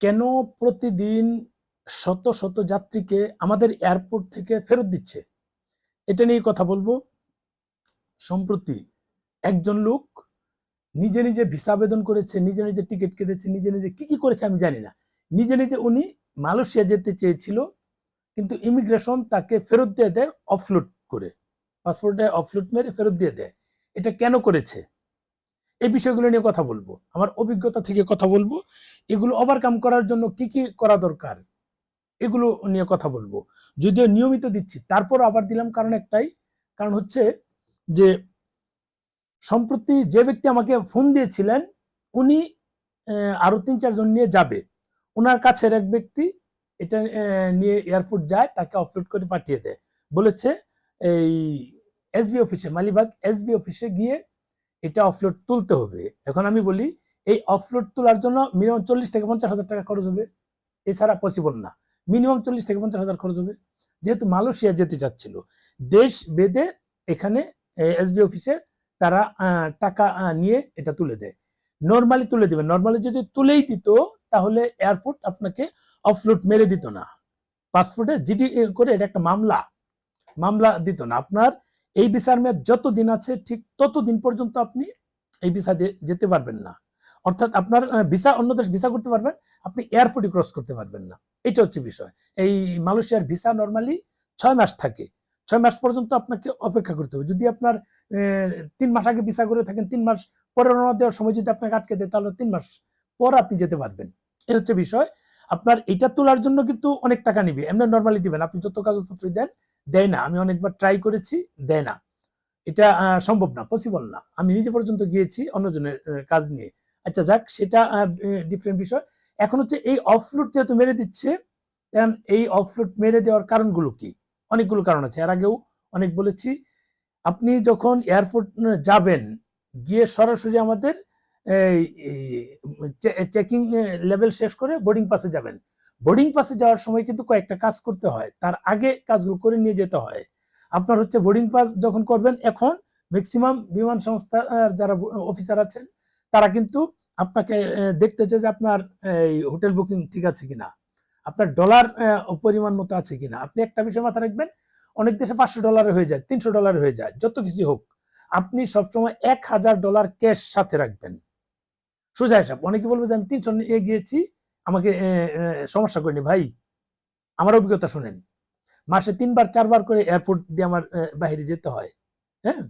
কেন প্রতিদিন শত শত যাত্রীকে আমাদের এয়ারপোর্ট থেকে ফেরত দিচ্ছে? এটা নিয়ে কথা বলব। সম্প্রতি একজন লোক নিজে নিজে ভিসা আবেদন করেছে, নিজে নিজে টিকিট কেটেছে, নিজে নিজে কি কি করেছে আমি জানি না। নিজে নিজে উনি মালয়েশিয়া যেতে চেয়েছিল, কিন্তু ইমিগ্রেশন তাকে ফেরত দিয়ে দেয় অফলোড করে। পাসপোর্টে অফলোড মেরে ফেরত দিয়ে দেয়। এটা কেন করেছে? এই বিষয়গুলো নিয়ে কথা বলব। আমার অভিজ্ঞতা থেকে কথা বলব। এগুলো ওভারকাম করার জন্য কি কি করা দরকার, এগুলো নিয়ে কথা বলব। যদিও নিয়মিত দিচ্ছি, তারপর আবার দিলাম কারণ একটাই, কারণ হচ্ছে যে সম্প্রতি যে ব্যক্তি আমাকে ফোন দিয়েছিলেন, উনি আরও তিন চারজন নিয়ে যাবে। ওনার কাছের এক ব্যক্তি, এটা নিয়ে এয়ারপোর্ট যায়, তাকে অফলোড করে পাঠিয়ে দেয়। বলেছে, এই এসবি অফিসে মালিবাগ এসবি অফিসে গিয়ে এটা অফলোড তুলতে হবে। এখন আমি বলি, এই অফলোড তোলার জন্য মিনিমাম চল্লিশ থেকে পঞ্চাশ হাজার টাকা খরচ হবে। এছাড়া পসিবল না। মিনিমাম চল্লিশ থেকে পঞ্চাশ হাজার খরচ হবে। যেহেতু মালয়েশিয়া যেতে চাচ্ছিল, দেশ বেদে এখানে এসবি অফিসে তারা টাকা নিয়ে এটা তুলে দেয়। নর্মালি তুলে দেবে। নর্মালি যদি তুলেই দিত, তাহলে এয়ারপোর্ট আপনাকে অফলোড মেরে দিত না। পাসপোর্টে জিডি করে এটা একটা মামলা। মামলা দিত না। আপনার এই ভিসার মেয়াদ যত দিন আছে, ঠিক তত দিন পর্যন্ত আপনি এই ভিসা যেতে পারবেন না। অর্থাৎ আপনার ভিসা, অন্য দেশ ভিসা করতে পারবেন, আপনি এয়ারপোর্টে ক্রস করতে পারবেন না। এটা হচ্ছে বিষয়। এই মালয়েশিয়ার ভিসা নর্মালি ছয় মাস থাকে। ছয় মাস পর্যন্ত আপনাকে অপেক্ষা করতে হবে। যদি আপনার তিন মাস আগে ভিসা করে থাকেন, তিন মাস পরে রওনা দেওয়ার সময় যদি আপনাকে আটকে দেয়, তাহলে তিন মাস পর আপনি যেতে পারবেন। এই হচ্ছে বিষয়। আপনার এটা তোলার জন্য কিন্তু অনেক টাকা নিবে। এমনি নর্মালি দিবেন। আপনি যত কাগজপত্র দেন দেয় না, আমি অনেকবার ট্রাই করেছি, দেয় না। এটা সম্ভব না পসিবল না। আমি নিজে পর্যন্ত গিয়েছি অন্যজনের কাজ নিয়ে। আচ্ছা যাক, সেটা ডিফারেন্ট বিষয়। এখন হচ্ছে এই অফলোড যেহেতু মেরে দিচ্ছে এই অফলোড মেরে দেওয়ার কারণগুলো কি? অনেকগুলো কারণ আছে। এর আগেও অনেক বলেছি। আপনি যখন এয়ারপোর্ট যাবেন, গিয়ে সরাসরি আমাদের চেকিং লেভেল শেষ করে বোর্ডিং পাসে যাবেন। বোর্ডিং পাসে যাওয়ার সময় কিন্তু কয়েকটা কাজ করতে হয়। তার আগে কাজগুলো করে নিয়ে যেতে হয়। আপনার হচ্ছে বোর্ডিং পাস যখন করবেন, এখন ম্যাক্সিমাম বিমান সংস্থা যারা অফিসার আছেন, তারা কিন্তু আপনাকে দেখতে চায় যে আপনার, এই হোটেল বুকিং ঠিক আছে কিনা। আপনার ডলার পরিমাণ মতো আছে কিনা। আপনি একটা বিষয় মাথায় রাখবেন, অনেক দেশে পাঁচশো ডলারে হয়ে যায়, তিনশো ডলারে হয়ে যায়, যত কিছু হোক। আপনি সবসময় এক হাজার ডলার ক্যাশ সাথে রাখবেন। সোজা হিসাব, অনেকে বলবে যে আমি তিনশো নিয়ে গিয়েছি আমাকে সমস্যা করিনি ভাই। আমার অভিজ্ঞতা শুনেন। মাসে তিনবার, চারবার করে এয়ারপোর্ট দিয়ে আমার বাইরে যেতে হয় হ্যাঁ?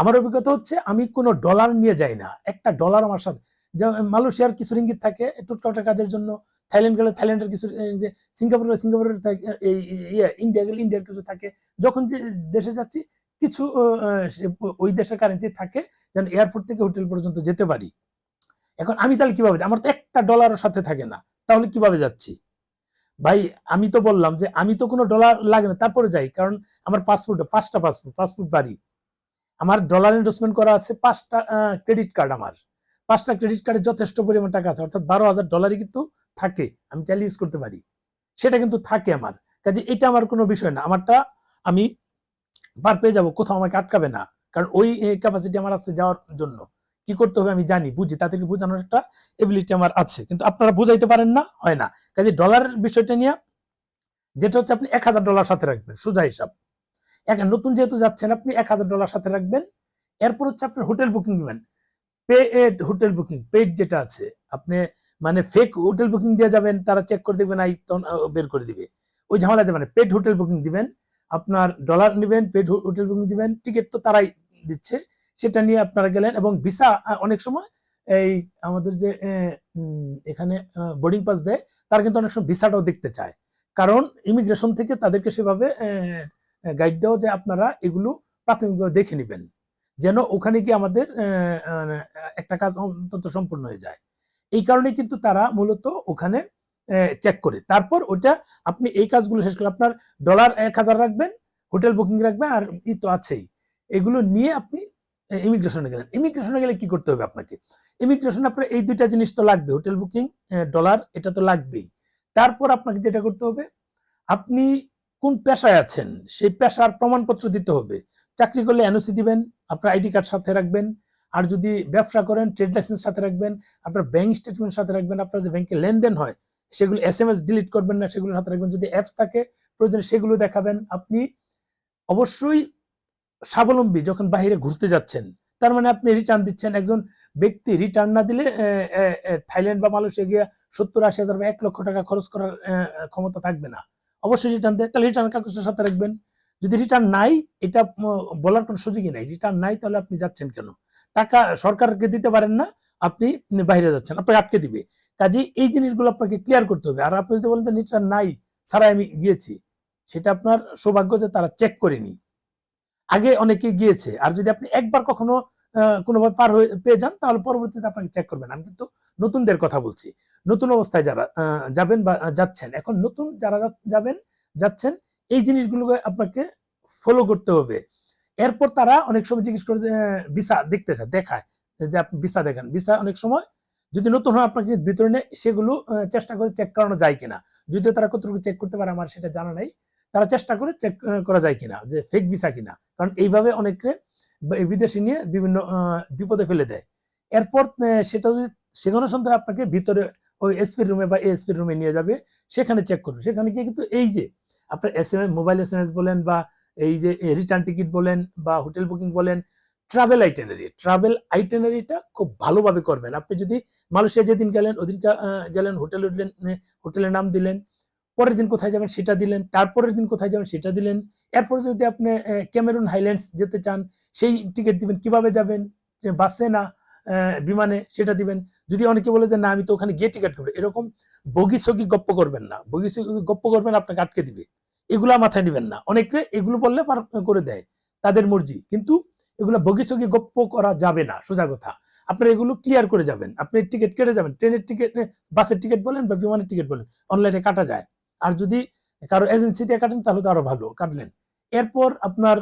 আমার অভিজ্ঞতা হচ্ছে আমি কোনো ডলার নিয়ে যাই না। একটা ডলার আমার সাথে মালয়েশিয়ার কিছু রিঙ্গিত থাকে টুটকাটা কাজের জন্য। থাইল্যান্ড গেলে থাইল্যান্ডের কিছু সিঙ্গাপুর গেলে সিঙ্গাপুরের এই ইয়ে ইন্ডিয়া গেলে ইন্ডিয়ার কিছু থাকে। যখন যে, দেশে যাচ্ছি, কিছু ওই দেশের কারেন্সি থাকে, যেন এয়ারপোর্ট থেকে হোটেল পর্যন্ত যেতে পারি। এখন আমি তাহলে কীভাবে? আমার তো একটা ডলারের সাথে থাকে না। তাহলে কীভাবে যাচ্ছি? ভাই, আমি তো বললাম যে আমি তো কোনো ডলার লাগে না, তারপরে যাই। কারণ আমার পাসপোর্টে পাঁচটা পাসপোর্ট পাসপোর্ট বাড়ি। আমার ডলার ইনভেস্টমেন্ট করা আছে পাঁচটা ক্রেডিট কার্ড আমার। পাঁচটা ক্রেডিট কার্ডে যথেষ্ট পরিমাণ টাকা আছে, অর্থাৎ বারো হাজার ডলারই কিন্তু থাকে। আমি চাইলে ইউজ করতে পারি। সেটা কিন্তু থাকে আমার। কাজে এটা আমার কোনো বিষয় না। আমারটা আমি পার পেয়ে যাব, কোথাও আমাকে আটকাবে না। কারণ ওই ক্যাপাসিটি আমার আছে যাওয়ার জন্য। কি করতে হবে আমি জানি, বুঝি তাদেরকে বোঝানোর একটা এবিলিটি আমার আছে। কিন্তু আপনারা বুঝাইতে পারেন না, হয় না। কাজে ডলারের বিষয়টা নিয়ে, যেটা হচ্ছে আপনি এক হাজার ডলার সাথে রাখবেন, সোজা হিসাব। এক নতুন যেহেতু যাচ্ছেন, আপনি এক হাজার ডলার সাথে রাখবেন। এরপর হচ্ছে আপনার হোটেল বুকিং দিবেন পেড হোটেল বুকিং পেড যেটা আছে, আপনি মানে ফেক হোটেল বুকিং দিয়ে যাবেন, তারা চেক করে দেখবেন, আই বের করে দিবে। ওই ঝামেলা যাবে না পেড হোটেল বুকিং দিবেন, আপনার ডলার নেবেন পেড হোটেল বুকিং দিবেন টিকিট তো তারাই দিচ্ছে। সেটা নিয়ে আপনারা গেলেন এবং ভিসা অনেক সময় এই আমাদের যে এখানে বোর্ডিং পাস দেয় তারা কিন্তু অনেক সময় ভিসাটাও দেখতে চায়। কারণ ইমিগ্রেশন থেকে তাদেরকে সেভাবে গাইড দেওয়া যে আপনারা এগুলো প্রাথমিকভাবে দেখে নেবেন। যেন ওখানে গিয়ে আমাদের আহ, একটা কাজ অন্তত সম্পূর্ণ হয়ে যায়। এই কারণে কিন্তু তারা মূলত ওখানে চেক করে। তারপর ওইটা আপনি এই কাজগুলো শেষ করে আপনার ডলার এক হাজার রাখবেন হোটেল বুকিং রাখবেন আর ই তো আছেই। এগুলো নিয়ে আপনি ইমিগ্রেশনে গেলেন। ইমিগ্রেশনে গেলে কি করতে হবে আপনাকে? ইমিগ্রেশন আপনার এই দুইটা জিনিস তো লাগবে হোটেল বুকিং ডলার এটা তো লাগবেই। তারপর আপনাকে যেটা করতে হবে, আপনি কোন পেশায় আছেন, সেই পেশার প্রমাণপত্র দিতে হবে। চাকরি করলে এনওসি দিবেন, আপনার আইডি কার্ড সাথে রাখবেন, আর যদি ব্যবসা করেন ট্রেড লাইসেন্স সাথে রাখবেন, আপনার ব্যাংক স্টেটমেন্ট সাথে রাখবেন, আপনার যে ব্যাংকে লেনদেন হয়, সেগুলো এস এম এস ডিলিট করবেন না, সেগুলো সাথে রাখবেন। যদি অ্যাপস থাকে, প্রয়োজনে সেগুলো দেখাবেন। আপনি অবশ্যই স্বাবলম্বী যখন বাইরে ঘুরতে যাচ্ছেন, তার মানে আপনি রিটার্ন দিচ্ছেন একজন ব্যক্তি রিটার্ন না দিলে থাইল্যান্ড বা মালয়েশিয়া গিয়ে সত্তর আশি হাজার বা এক লক্ষ টাকা খরচ করার ক্ষমতা থাকবে না। অবশ্যই রিটার্ন দেয় তাহলে রিটার্ন কাগজটার সাথে রাখবেন। যদি রিটার্ন নাই, এটা বলার কোনো সুযোগই নাই। রিটার্ন নাই, তাহলে আপনি যাচ্ছেন কেন? টাকা সরকারকে দিতে পারেন না, আপনি বাইরে যাচ্ছেন, আপনাকে আটকে দিবে। কাজে এই জিনিসগুলো আপনাকে ক্লিয়ার করতে হবে। আর আপনি যদি বলেন রিটার্ন নাই ছাড়া আমি গিয়েছি, সেটা আপনার সৌভাগ্য যে তারা চেক করেনি। আগে অনেকে গিয়েছে। আর যদি আপনি একবার কখনো কোনোভাবে পার হয়ে, পেয়ে যান, তাহলে পরবর্তীতে আপনাকে চেক করবেন। আমি কিন্তু নতুনদের কথা বলছি। নতুন অবস্থায় যারা যাবেন বা যাচ্ছেন, এখন নতুন যারা যাবেন, যাচ্ছেন, এই জিনিসগুলোকে আপনাকে ফলো করতে হবে। এরপর তারা অনেক সময় জিজ্ঞেস করে ভিসা দেখতে চায় দেখায়। যে আপনি ভিসা দেখান। ভিসা অনেক সময় যদি নতুন হয়, আপনাকে নেয় সেগুলো চেষ্টা করে চেক করানো যায় কিনা। যদিও তারা কতটুকু চেক করতে পারে, আমার সেটা জানা নাই। তারা চেষ্টা করে চেক করা যায় কিনা, যে ফেক ভিসা কিনা। কারণ এইভাবে অনেকে বিদেশি নিয়ে বিভিন্ন বিপদে ফেলে দেয়। এরপর সেটা যদি সেখানে সন্দেহ আপনাকে ভিতরে ওই এসপি রুমে বা এসপি রুমে নিয়ে যাবে, সেখানে চেক করবে। সেখানে গিয়ে কিন্তু এই যে আপনার S M S mobile S M S বলেন বা এই যে রিটার্ন টিকিট বলেন বা হোটেল বুকিং বলেন ট্রাভেল আইটেনারি ট্রাভেল আইটেনারিটা খুব ভালোভাবে করবেন। আপনি যদি মালয়েশিয়া যেদিন গেলেন ওদিন গেলেন হোটেল উঠলেন হোটেলের নাম দিলেন পরের দিন কোথায় যাবেন সেটা দিলেন, তারপরের দিন কোথায় যাবেন সেটা দিলেন। এরপরে যদি আপনি ক্যামেরুন হাইল্যান্ডস যেতে চান, সেই টিকিট দিবেন, কীভাবে যাবেন? বাসে না বিমানে সেটা দিবেন। যদি অনেকে বলে যে, না, আমি তো ওখানে গিয়ে টিকিট করব এরকম বগি ছগি গপ্প করবেন না। বগি ছগি গপ্প করবেন, আপনাকে আটকে দিবে। এগুলা মাথায় নেবেন না। অনেকে এগুলো বললে পার, করে দেয়, তাদের মর্জি। কিন্তু এগুলো বগি ছগি গপ্প করা যাবে না, সোজা কথা। আপনারা এগুলো ক্লিয়ার করে যাবেন। আপনি টিকিট কেটে যাবেন, ট্রেনের টিকিট বাসের টিকিট বলেন বা বিমানের টিকিট বলেন, অনলাইনে কাটা যায়। আর যদি কারও এজেন্সি দিয়ে কাটেন, তাহলে তো আরও ভালো, কাটলেন। এরপর আপনার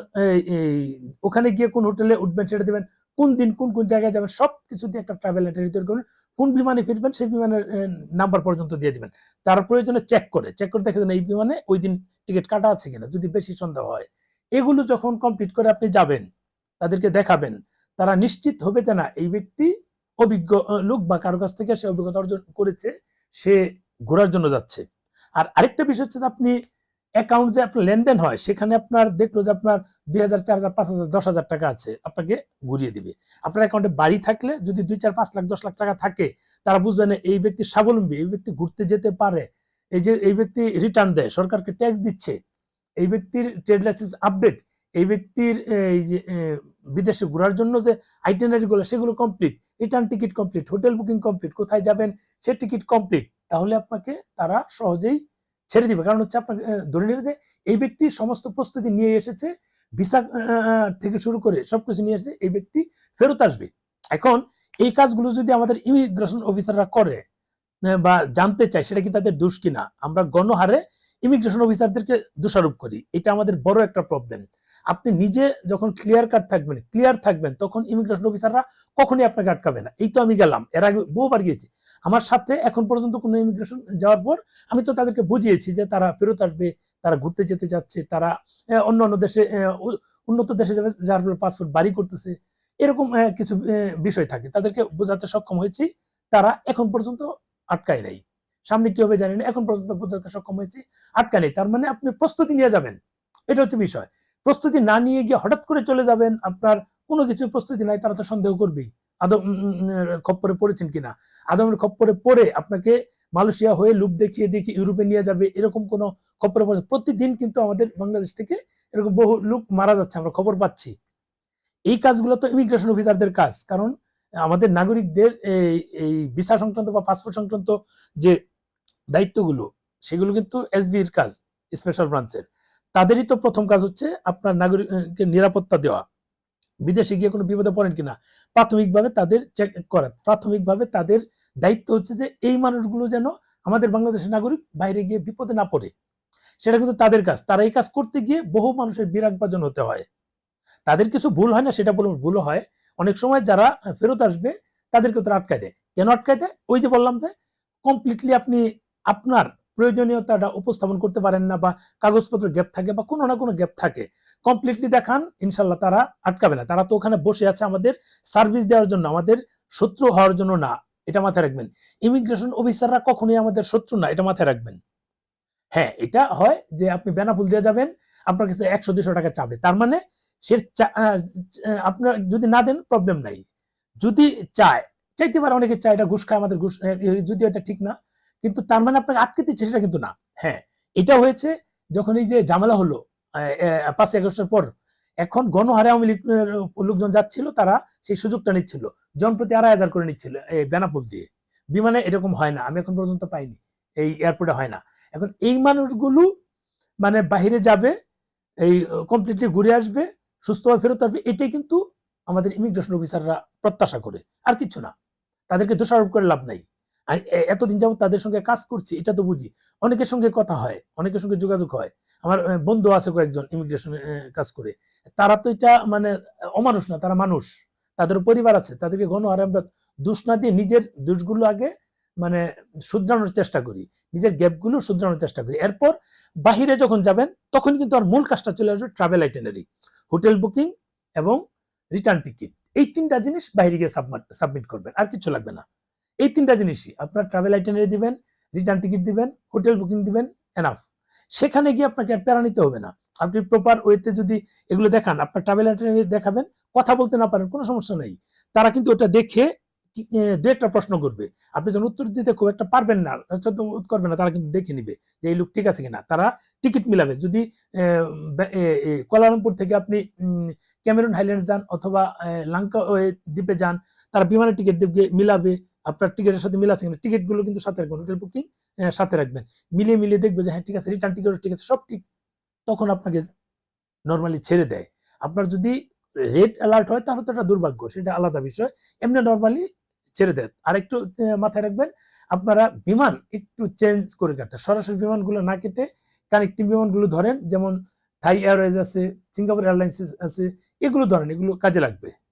ওখানে গিয়ে কোন হোটেলে উঠবেন সেটা দিবেন, কোন দিন কোন কোন জায়গায় যাবেন সব কিছু দিয়ে একটা ট্রাভেল তৈরি করবেন, কোন বিমানে ফিরবেন, সেই বিমানের নাম্বার পর্যন্ত দিয়ে দিবেন। তার প্রয়োজনে চেক করে চেক করে দেখে এই বিমানে ওই দিন টিকিট কাটা আছে কিনা, যদি বেশি সন্দেহ হয়। এগুলো যখন কমপ্লিট করে আপনি যাবেন, তাদেরকে দেখাবেন, তারা নিশ্চিত হবে যে না, এই ব্যক্তি অভিজ্ঞ লোক বা কারও কাছ থেকে সে অভিজ্ঞতা অর্জন করেছে, সে ঘোরার জন্য যাচ্ছে। আর আরেকটা বিষয় হচ্ছে আপনি অ্যাকাউন্ট যে আপনার লেনদেন হয়, সেখানে আপনার দেখল যে আপনার দুই হাজার, চার হাজার, পাঁচ হাজার, দশ হাজার টাকা আছে, আপনাকে ঘুরিয়ে দিবে। আপনার অ্যাকাউন্টে বাড়ি থাকলে যদি দুই চার, পাঁচ লাখ, দশ লাখ টাকা থাকে, তারা বুঝবে না এই ব্যক্তি স্বাবলম্বী, এই ব্যক্তি ঘুরতে যেতে পারে, এই যে এই ব্যক্তি রিটার্ন দেয়, সরকারকে ট্যাক্স দিচ্ছে, এই ব্যক্তির ট্রেড লাইসেন্স আপডেট এই ব্যক্তির, এই যে বিদেশে ঘোরার জন্য যে আইটেনারিগুলো সেগুলো complete return ticket complete hotel booking complete কোথায় যাবেন, সে টিকিট কমপ্লিট তাহলে আপনাকে তারা সহজেই ছেড়ে দিবে। কারণ হচ্ছে আপনাকে ধরে নেবে যে এই ব্যক্তি সমস্ত প্রস্তুতি নিয়ে এসেছে, ভিসা থেকে শুরু করে সবকিছু নিয়ে এসেছে, এই ব্যক্তি ফেরত আসবে। এখন এই কাজগুলো যদি আমাদের ইমিগ্রেশন অফিসাররা করে বা জানতে চায়, সেটা কি তাদের দোষ কিনা? আমরা গণহারে ইমিগ্রেশন অফিসারদেরকে দোষারোপ করি। এটা আমাদের বড় একটা প্রবলেম আপনি নিজে যখন ক্লিয়ার কাট থাকবেন ক্লিয়ার থাকবেন, তখন ইমিগ্রেশন অফিসাররা কখনই আপনাকে আটকাবে না। এই তো আমি গেলাম। এর আগে বহুবার গিয়েছি। আমার সাথে এখন পর্যন্ত কোনো ইমিগ্রেশন যাওয়ার পর আমি তো তাদেরকে বুঝিয়েছি যে তারা ফেরত আসবে, তারা ঘুরতে যেতে যাচ্ছে তারা অন্য অন্য দেশে উন্নত দেশে যাবে, যার ফলে পাসপোর্ট বাড়ি করতেছে, এরকম কিছু বিষয় থাকে। তাদেরকে বোঝাতে সক্ষম হয়েছি, তারা এখন পর্যন্ত আটকায় নাই। সামনে কি হবে জানি না এখন পর্যন্ত বোঝাতে সক্ষম হয়েছি আটকা নেই। তার মানে আপনি প্রস্তুতি নিয়ে যাবেন। এটা হচ্ছে বিষয়। প্রস্তুতি না নিয়ে গিয়ে হঠাৎ করে চলে যাবেন, আপনার কোনো কিছু প্রস্তুতি নাই, তারা তো সন্দেহ করবেই। আদম খপ্পরে পড়েছেন কিনা? আদমের খপ্পরে পড়ে আপনাকে মালয়েশিয়া হয়ে লুপ দেখিয়ে দেখিয়ে ইউরোপে নিয়ে যাবে, এরকম কোনো খপ্পরে পড়ে প্রতিদিন কিন্তু আমাদের বাংলাদেশ থেকে এরকম বহু লোক মারা যাচ্ছে, আমরা খবর পাচ্ছি। এই কাজগুলো তো ইমিগ্রেশন অফিসারদের কাজ, কারণ আমাদের নাগরিকদের এই এই ভিসা সংক্রান্ত বা পাসপোর্ট সংক্রান্ত যে দায়িত্বগুলো, সেগুলো কিন্তু এসবির কাজ স্পেশাল ব্রাঞ্চের তাদেরই তো প্রথম কাজ হচ্ছে আপনার নাগরিককে নিরাপত্তা দেওয়া। বিদেশে গিয়ে কোনো বিপদে পড়েন কিনা, প্রাথমিকভাবে তাদের চেক করা প্রাথমিকভাবে তাদের দায়িত্ব হচ্ছে যে এই মানুষগুলো যেন আমাদের বাংলাদেশের নাগরিক বাইরে গিয়ে বিপদে না পড়ে। সেটা কিন্তু তাদের কাজ। তারা এই কাজ করতে গিয়ে বহু মানুষের বিরাগ বাজন হতে হয়। তাদের কিছু ভুল হয় না, সেটা বলে ভুল হয়। অনেক সময় যারা ফেরত আসবে, তাদেরকে তারা আটকায় দেয়। কেন আটকায় দেয়? ওই যে বললাম যে কমপ্লিটলি আপনি আপনার প্রয়োজনীয়তাটা উপস্থাপন করতে পারেন না বা কাগজপত্র গ্যাপ থাকে বা কোনো না কোনো গ্যাপ থাকে। কমপ্লিটলি দেখান ইনশাল্লাহ তারা আটকাবে না। তারা তো ওখানে বসে আছে আমাদের সার্ভিস দেওয়ার জন্য, আমাদের শত্রু হওয়ার জন্য না, এটা মাথায় রাখবেন। ইমিগ্রেশন অফিসাররা কখনোই আমাদের শত্রু না, এটা মাথায় রাখবেন। হ্যাঁ এটা হয় যে আপনি বেনাপুল দিয়ে যাবেন, আপনার কাছে একশো দুশো টাকা চাবে। তার মানে সে আপনার যদি না দেন প্রবলেম নাই। যদি চায়, চাইতে পারে অনেকে চায়, এটা ঘুষ খায়, আমাদের ঘুষ যদি এটা ঠিক না, কিন্তু তার মানে আপনাকে আটকে দিচ্ছে, সেটা কিন্তু না। হ্যাঁ এটা হয়েছে যখন এই যে ঝামেলা হলো পাঁচই আগস্টের পর এখন গণহারে আওয়ামী লীগ লোকজন যাচ্ছিল, তারা সেই সুযোগটা নিচ্ছিল। জনপ্রতি আড়াই হাজার করে নিচ্ছিল এই বেনাপুল দিয়ে। বিমানে এরকম হয় না, আমি এখন পর্যন্ত পাইনি। এই এয়ারপোর্টে হয় না। এখন এই মানুষগুলো মানে বাহিরে যাবে, এই কমপ্লিটলি ঘুরে আসবে সুস্থভাবে ফেরত আসবে, এটাই কিন্তু আমাদের ইমিগ্রেশন অফিসাররা প্রত্যাশা করে। আর কিছু না। তাদেরকে দোষারোপ করে লাভ নাই। এতদিন যাবত তাদের সঙ্গে কাজ করছি, এটা তো বুঝি। অনেকের সঙ্গে কথা হয়, অনেকের সঙ্গে যোগাযোগ হয়। আমার বন্ধু আছে কয়েকজন ইমিগ্রেশন কাজ করে। তারা তো এটা মানে অমানুষ না, তারা মানুষ। তাদের পরিবার আছে, তাদেরকে গণহারে আমরা দোষ না দিয়ে নিজের দোষগুলো আগে মানে শুধরানোর চেষ্টা করি। নিজের গ্যাপগুলো শুধরানোর চেষ্টা করি। এরপর বাহিরে যখন যাবেন, তখন কিন্তু আর মূল কাজটা চলে আসবে ট্রাভেল আইটেনারি হোটেল বুকিং এবং রিটার্ন টিকিট এই তিনটা জিনিস বাইরে গিয়ে সাবমিট করবেন, আর কিছু লাগবে না। এই তিনটা জিনিসই। আপনার ট্রাভেল আইটেনারি দিবেন রিটার্ন টিকিট দিবেন হোটেল বুকিং দিবেন এনাফ সেখানে গিয়ে আপনাকে আর প্যারা নিতে হবে না। আপনি প্রপার ওয়েতে যদি এগুলো দেখান, আপনার ট্রাভেল আইটেনারি দেখাবেন, কথা বলতে না পারেন, কোনো সমস্যা নেই। তারা কিন্তু ওটা দেখে দু একটা প্রশ্ন করবে। আপনি যখন উত্তর দিতে খুব একটা পারবেন না করবে না, তারা কিন্তু দেখে নিবে যে এই লোক ঠিক আছে কিনা। তারা টিকিট মিলাবে। যদি কুয়ালালামপুর থেকে আপনি ক্যামেরুন হাইল্যান্ডস যান অথবা লাঙ্কা দ্বীপে যান, তারা বিমানের টিকিট দেবে মিলাবে। আপনার টিকিটের সাথে মিলাচ্ছে কিনা টিকিটগুলো কিন্তু সাথে রাখবেন হোটেল বুকিং সাথে রাখবেন। মিলিয়ে মিলিয়ে দেখবে যে হ্যাঁ ঠিক আছে রিটার্ন টিকিট ঠিক আছে সব ঠিক। তখন আপনাকে নর্মালি ছেড়ে দেয়। আপনার যদি রেড অ্যালার্ট হয় তাহলে তো এটা দুর্ভাগ্য সেটা আলাদা বিষয়। এমনি নর্মালি ছেড়ে দেয় আরেকটু আহ, মাথায় রাখবেন আপনারা বিমান একটু চেঞ্জ করে কাটতে। সরাসরি বিমানগুলো না কেটে কানেক্টিভ বিমানগুলো ধরেন যেমন থাই এয়ারওয়েজ আছে সিঙ্গাপুর এয়ারলাইন্স আছে এগুলো ধরেন এগুলো কাজে লাগবে।